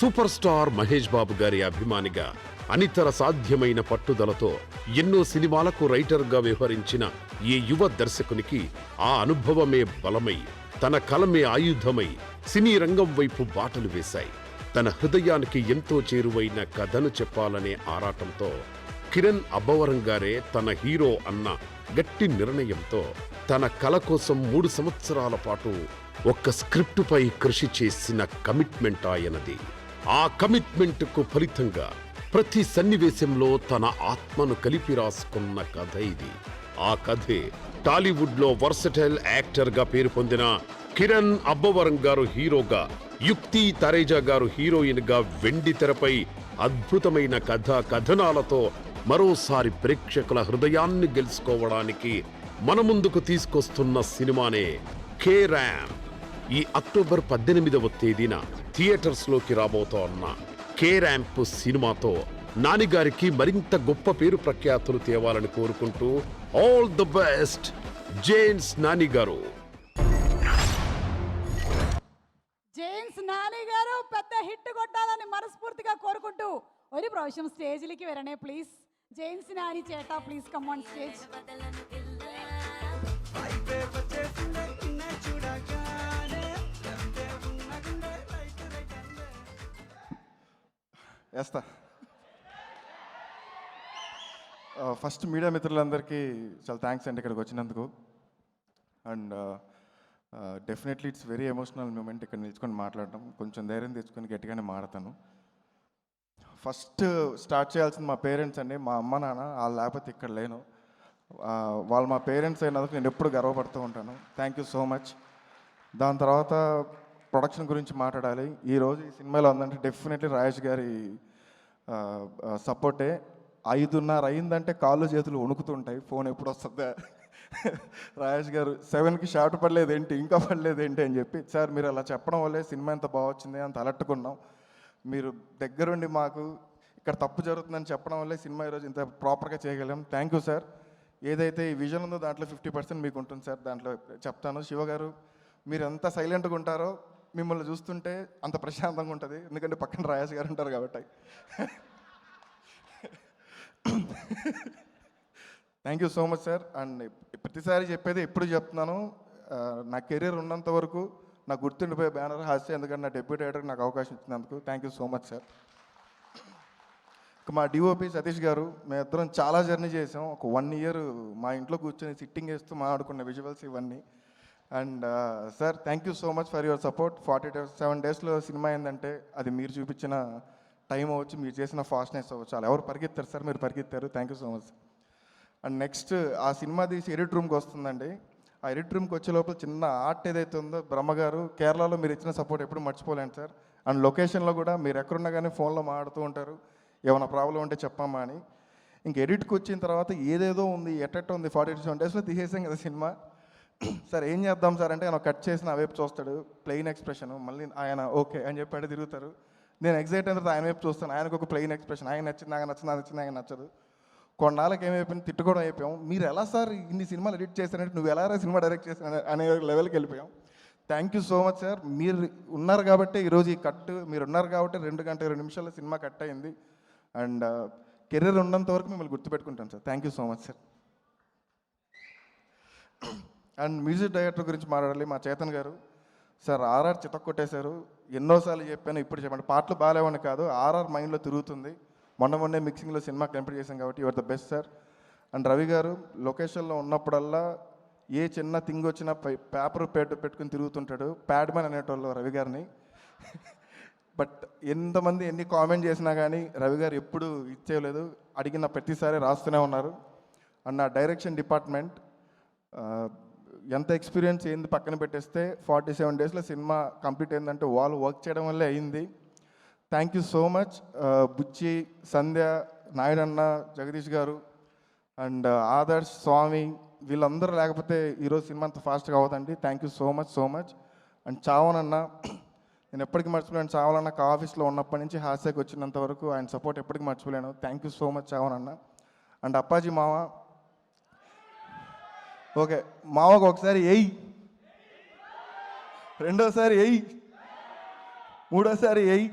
Super star Mahesh Babu గారి అభిమానిగా అనితర సాధ్యమైన పట్టుదలతో ఎన్నో సినిమాలకు రైటర్గా వ్యవహరించిన ఈ యువ దర్శకునికి ఆ అనుభవమే బలమై తన కలమే ఆయుధమై సినీ రంగం వైపు బాటలు వేశాయి. తన హృదయానికి ఎంతో చేరువైన కథను చెప్పాలనే ఆరాటంతో కిరణ్ అబ్బవరం గారే తన హీరో అన్న గట్టి నిర్ణయంతో తన కల కోసం మూడు సంవత్సరాల పాటు ఒక్క స్క్రిప్టుపై కృషి చేసిన కమిట్మెంట్ ఆయనది. ఆ కమిట్మెంట్కు ఫలితంగా ప్రతి సన్నివేశంలో తన ఆత్మను కలిపి రాసుకున్న కథ ఇది. ఆ కథే టాలీవుడ్లో వర్సటైల్ యాక్టర్గా పేరు పొందిన కిరణ్ అబ్బవరం గారు హీరోగా యుక్తి తరేజా గారు హీరోయిన్గా వెండి తెరపై అద్భుతమైన కథ కథనాలతో మరోసారి ప్రేక్షకుల హృదయాన్ని గెలుచుకోవడానికి మన ముందుకు తీసుకొస్తున్న సినిమానే కే ర్యామ్ ఈ అక్టోబర్ పద్దెనిమిదవ తేదీన థియేటర్స్ లోకి రాబోతోన్న కే ర్యాంప్ సినిమాతో నానిగారికి మరింత గొప్ప పేరు ప్రఖ్యాతులు తేవాలని కోరుకుంటూ all the best James Nani garu James Nani గారు పెద్ద హిట్ కొట్టాలని మనస్ఫూర్తిగా కోరుకుంటూ ഒരു പ്രാവശ്യം സ്റ്റേജിലേക്ക് വരണേ പ്ലീസ് ജെയിംസ് നാനി ചേട്ടാ പ്ലീസ് കം ഓൺ സ്റ്റേജ് వేస్తా ఫస్ట్ మీడియా మిత్రులందరికీ చాలా థ్యాంక్స్ అండి ఇక్కడికి వచ్చినందుకు and definitely it's very emotional moment ఇక్కడ నిల్చుకొని మాట్లాడటం కొంచెం ధైర్యం తెచ్చుకొని గట్టిగానే మాడతాను ఫస్ట్ స్టార్ట్ చేయాల్సింది మా పేరెంట్స్ అండి మా అమ్మ నాన్న వాళ్ళు లేకపోతే ఇక్కడ లేను వాళ్ళు మా పేరెంట్స్ అయినందుకు నేను ఎప్పుడు గర్వపడుతూ ఉంటాను థ్యాంక్ యూ సో మచ్ దాని తర్వాత ప్రొడక్షన్ గురించి మాట్లాడాలి. ఈరోజు ఈ సినిమాలో ఉందంటే డెఫినెట్లీ రాజేష్ గారి సపోర్టే. ఐదున్నర అయిందంటే కాళ్ళు చేతులు వణుకుతుంటాయి. ఫోన్ ఎప్పుడు వస్తుందా రాజేష్ గారు సెవెన్కి షార్ట్ పడలేదు ఏంటి ఇంకా పడలేదు ఏంటి అని చెప్పి సార్ మీరు అలా చెప్పడం వల్లే సినిమా ఎంత బాగొచ్చింది అంత అలట్టుకున్నాం. మీరు దగ్గరుండి మాకు ఇక్కడ తప్పు జరుగుతుందని చెప్పడం వల్లే సినిమా ఈరోజు ఇంత ప్రాపర్గా చేయగలం థ్యాంక్ యూ సార్. ఏదైతే ఈ విజన్ ఉందో దాంట్లో ఫిఫ్టీ పర్సెంట్ మీకు ఉంటుంది సార్. దాంట్లో చెప్తాను. శివ గారు మీరు ఎంత సైలెంట్గా ఉంటారో మిమ్మల్ని చూస్తుంటే అంత ప్రశాంతంగా ఉంటుంది. ఎందుకంటే పక్కన రాయేష్ గారు ఉంటారు కాబట్టి. Thank you so much sir and ప్రతిసారి చెప్పేది ఎప్పుడు చెప్తున్నాను నా కెరీర్ ఉన్నంత వరకు నాకు గుర్తుండిపోయే బ్యానర్ హాస్య ఎందుకంటే నా డెప్యూటీ ఎడిటర్ నాకు అవకాశం ఇచ్చినందుకు. Thank you so much sir ఇక మా డిఓపి సతీష్ గారు మేమిద్దరం చాలా జర్నీ చేసాం. ఒక వన్ ఇయర్ మా ఇంట్లో కూర్చొని సిట్టింగ్ వేస్తూ మాట్లాడుకున్న విజువల్స్ ఇవన్నీ. And sir thank you so much for your support forty seven డేస్లో సినిమా ఏంటంటే అది మీరు చూపించిన టైం అవ్వచ్చు మీరు చేసిన ఫాస్ట్నెస్ అవ్వచ్చు. అలా ఎవరు పరిగెత్తారు సార్? మీరు పరిగెత్తారు. Thank you so much and next ఆ సినిమా తీసి ఎడిట్ రూమ్కి వస్తుందండి. ఆ ఎడిట్ రూమ్కి వచ్చే లోపల చిన్న ఆర్ట్ ఏదైతే ఉందో బ్రహ్మగారు కేరళలో మీరు ఇచ్చిన సపోర్ట్ ఎప్పుడు మర్చిపోలేండి సార్. అండ్ లొకేషన్లో కూడా మీరు ఎక్కడున్నా కానీ ఫోన్లో మాట్లాడుతూ ఉంటారు. ఏమైనా ప్రాబ్లం ఉంటే చెప్పమ్మా అని. ఇంక ఎడిట్కి వచ్చిన తర్వాత ఏదేదో ఉంది ఎట్టెట్ట ఉంది ఫార్టీ సెవెన్ డేస్లో తీసేసాం కదా సినిమా. సార్ ఏం చేద్దాం సార్ అంటే ఆయన కట్ చేసిన వైపు చూస్తాడు ప్లెయిన్ ఎక్స్ప్రెషన్ మళ్ళీ ఆయన ఓకే అని చెప్పి అంటే తిరుగుతారు. నేను ఎగ్జైట్ అయిన తర్వాత ఆయన వైపు చూస్తాను. ఆయనకు ఒక ప్లెయిన్ ఎక్స్ప్రెషన్ ఆయన నచ్చింది నాకు నచ్చింది నాకు నచ్చింది ఆయన నచ్చదు. కొన్నాళ్ళకి ఏమైపోయింది తిట్టుకోవడం అయిపోయాం. మీరు ఎలా సార్ ఇన్ని సినిమాలు ఎడిట్ చేశారంటే నువ్వు ఎలా సినిమా డైరెక్ట్ చేశాను అనే లెవెల్కి వెళ్ళిపోయాం. Thank you so much sir మీరు ఉన్నారు కాబట్టి ఈరోజు ఈ కట్ మీరు ఉన్నారు కాబట్టి రెండు గంట రెండు నిమిషాల్లో సినిమా కట్ అయింది. అండ్ uh, కెరీర్ ఉన్నంత వరకు మిమ్మల్ని గుర్తుపెట్టుకుంటాను sir thank you so much sir and music director గురించి మాట్లాడాలి మా చేతన్ గారు. సార్ ఆర్ఆర్ చితక్కొట్టేశారు. ఎన్నోసార్లు చెప్పాను ఇప్పుడు చెప్పండి. పాటలు బాగాలేవని కాదు ఆర్ఆర్ మైండ్లో తిరుగుతుంది. మొన్న మొన్నే మిక్సింగ్లో సినిమా కంప్లీట్ చేశాం కాబట్టి your the best sir. And Ravi గారు లొకేషన్లో ఉన్నప్పుడల్లా ఏ చిన్న థింగ్ వచ్చినా పేపర్ పెట్టు పెట్టుకుని తిరుగుతుంటాడు. ప్యాడ్మెన్ అనేటోళ్ళు రవి గారిని. బట్ ఎంతమంది ఎన్ని కామెంట్ చేసినా కానీ రవి గారు ఎప్పుడు ఇచ్చేయలేదు అడిగిన ప్రతిసారి రాస్తూనే ఉన్నారు. అండ్ నా డైరెక్షన్ డిపార్ట్మెంట్ ఎంత ఎక్స్పీరియన్స్ ఏంది పక్కన పెట్టేస్తే ఫార్టీ సెవెన్ డేస్లో సినిమా కంప్లీట్ అయిందంటే వాళ్ళు వర్క్ చేయడం వల్లే అయింది. Thank you so much Buchi Sandhya నాయుడన్న Jagadish గారు అండ్ uh, ఆదర్శ్ స్వామి వీళ్ళందరూ లేకపోతే ఈరోజు సినిమా అంత ఫాస్ట్గా అవుతుంది thank you so much so much and చావనన్న నేను ఎప్పటికీ మర్చిపోలేను. చావాలన్న ఆఫీస్లో ఉన్నప్పటి నుంచి హాస్యకి వచ్చినంత వరకు ఆయన సపోర్ట్ ఎప్పటికీ మర్చిపోలేను. థ్యాంక్ యూ సో మచ్ చావనన్న. అండ్ అప్పాజీ మామ ఓకే మావకు ఒకసారి ఎయ్ రెండోసారి ఎయ్ మూడోసారి ఎయ్